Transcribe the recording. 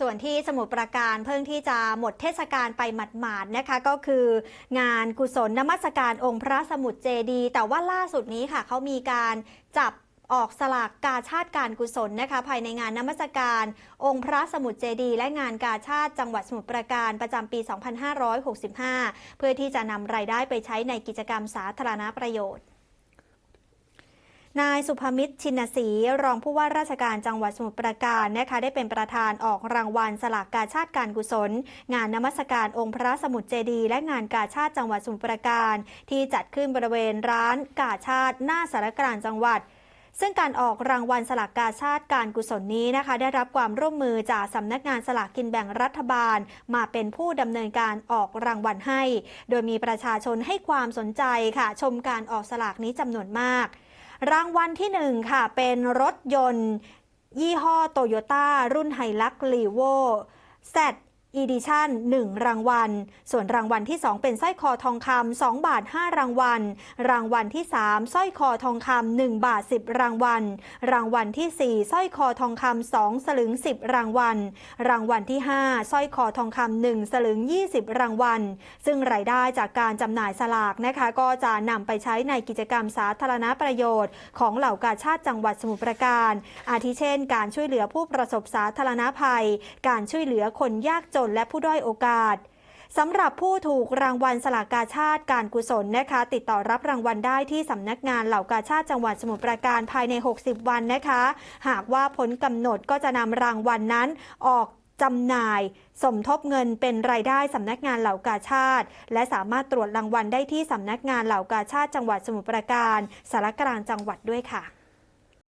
ส่วนที่สมุทรปราการเพิ่งที่จะหมดเทศกาลไปหมาดๆนะคะ ก็คืองานกุศลนมัสการองค์พระสมุทรเจดี แต่ว่าล่าสุดนี้ค่ะเขามีการจับออกสลากกาชาติการกุศลนะคะ ภายในงานนมัสการ องค์พระสมุทรเจดี และงานกาชาติจังหวัดสมุทรปราการประจำปี 2565 เพื่อที่จะนำรายได้ไปใช้ในกิจกรรมสาธารณประโยชน์ นายสุภมิตรชินศรีรองผู้ว่าราชการจังหวัดสมุทรปราการนะคะได้เป็นประธานออกรางวัลสลากกาชาติการกุศล งานนมัสการองค์พระสมุทรเจดีและงานกาชาติจังหวัดสมุทรปราการ ที่จัดขึ้นบริเวณร้านกาชาติหน้าสารกลางจังหวัดซึ่งการออกรางวัลสลากกาชาติการกุศลนี้นะคะ ได้รับความร่วมมือจากสำนักงานสลากกินแบ่งรัฐบาล มาเป็นผู้ดำเนินการออกรางวัลให้ โดยมีประชาชนให้ความสนใจค่ะ ชมการออกสลากนี้จำนวนมาก รางวัลที่ 1 ค่ะ เป็นรถยนต์ ยี่ห้อโตโยต้ารุ่นไฮลักลีโว Z Edition 1รางวัล ส่วนรางวัลที่ 2 เป็นสร้อยคอทองคำ2บาท 5 รางวัล รางวัลที่ 3สร้อยคอทองคำ1บาท 10 รางวัล รางวัลที่ 4สร้อยคอทองคำ2สลึง 10 รางวัล รางวัลที่5สร้อยคอทองคำ1สลึง 20 รางวัล ซึ่งรายได้จากการจำหน่ายสลากนะคะ ก็จะนำไปใช้ในกิจกรรมสาธารณประโยชน์ ของเหล่ากาชาติจังหวัดสมุทรปราการ อาทิเช่น การช่วยเหลือผู้ประสบสาธารณภัย การช่วยเหลือคนยากจนและผู้ด้อยโอกาสสำหรับผู้ถูกรางวัลสลากกาชาติการกุศลนะคะ ติดต่อรับรางวัลได้ที่สำนักงานเหล่ากาชาติจังหวัดสมุทรปราการภายใน 60 วันนะคะ หากว่าพ้นกำหนดก็จะนำรางวัลนนั้นออกจำหน่ายสมทบเงินเป็นรายได้สำนักงานเหล่ากาชาติ และสามารถตรวจรางวัลได้ที่สำนักงานเหล่ากาชาติจังหวัดสมุทรปราการสารกลางจังหวัดด้วยค่ะ